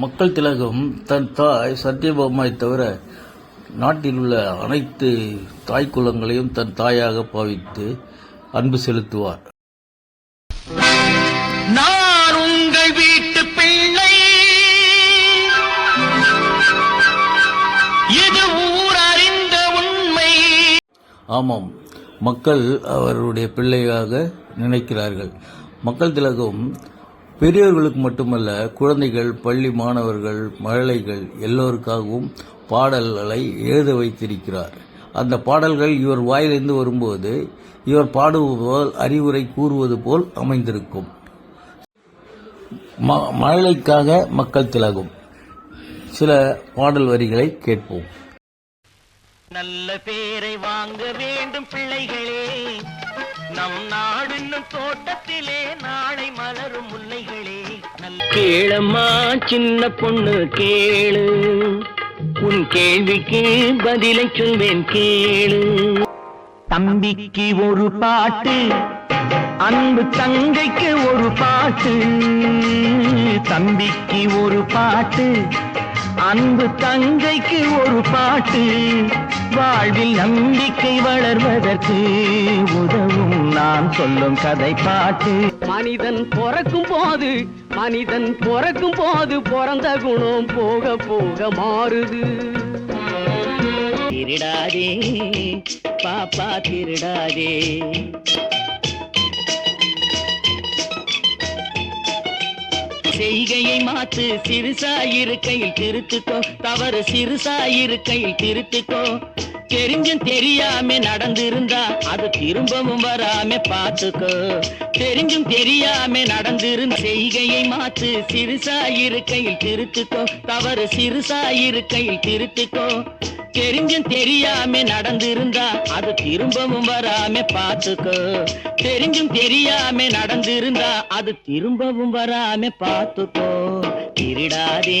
மக்கள் திலகம் தன் தாய் சத்யபாமாவை தவிர நாட்டில் உள்ள அனைத்து தாய் குலங்களையும் தன் தாயாக பாவித்து அன்பு செலுத்துவார். நான் உங்கள் வீட்டு பிள்ளை. இது ஊர் அறிந்த உண்மை. ஆமாம் மக்கள் அவருடைய பிள்ளையாக நினைக்கிறார்கள். மக்கள் திலகம் பெரியவர்களுக்கு மட்டுமல்ல குழந்தைகள் பள்ளி மாணவர்கள் மழலைகள் எல்லோருக்காகவும் பாடல்களை எழுத வைத்திருக்கிறார். அந்த பாடல்கள் இவர் வாயிலிருந்து வரும்போது இவர் பாடுவது போல் அறிவுரை கூறுவது போல் அமைந்திருக்கும். ம- மழலைக்காக மக்கள் திலகும். சில பாடல் வரிகளை கேட்போம். நல்ல பேரை வாங்க வேண்டும் பிள்ளைகளே. நம் நாடுன்னும் தோட்டத்திலே நாளை மலரும் முல்லை கேளம்மா சின்ன பொண்ணு கேளு. உன் கேள்விக்கு பதிலை சொல்வேன் கேளு. தம்பிக்கு ஒரு பாட்டு அன்பு தங்கைக்கு ஒரு பாட்டு. தம்பிக்கு ஒரு பாட்டு அன்பு தங்கைக்கு ஒரு பாட்டு. வாழ்வில் நம்பிக்கை வளர்வதற்கு உதவும் நான் சொல்லும் கதை பாட்டு. மனிதன் பிறக்கும் போது மனிதன் பிறக்கும் போது பிறந்த குணம் போக போக மாறுது. திருடாதே பாப்பா திருடாதே. செய்கையை மாத்து சிறுசாயிருக்கையில் திருத்துக்கோ தவறு சிறுசாயிருக்கையில் திருத்துக்கோ. தெரிஞ்சும் தெரியாம நடந்திருந்தா அது திரும்பவும் வராம பாத்துக்கோ தெரிஞ்சும் தெரியாம நடந்திருந்த செய்கையை மாத்து சிறுசாயிருக்கையில் திருத்துக்கோ. தவறு சிறுசாயிருக்கையில் திருத்துக்கோ. தெரிஞ்சும் தெரியாம நடந்திருந்தா அது திரும்பவும் வராம பாத்துக்கோ தெரிஞ்சும் தெரியாம நடந்திருந்தா அது திரும்பவும் வராம பாத்துக்கோ திருடாதே.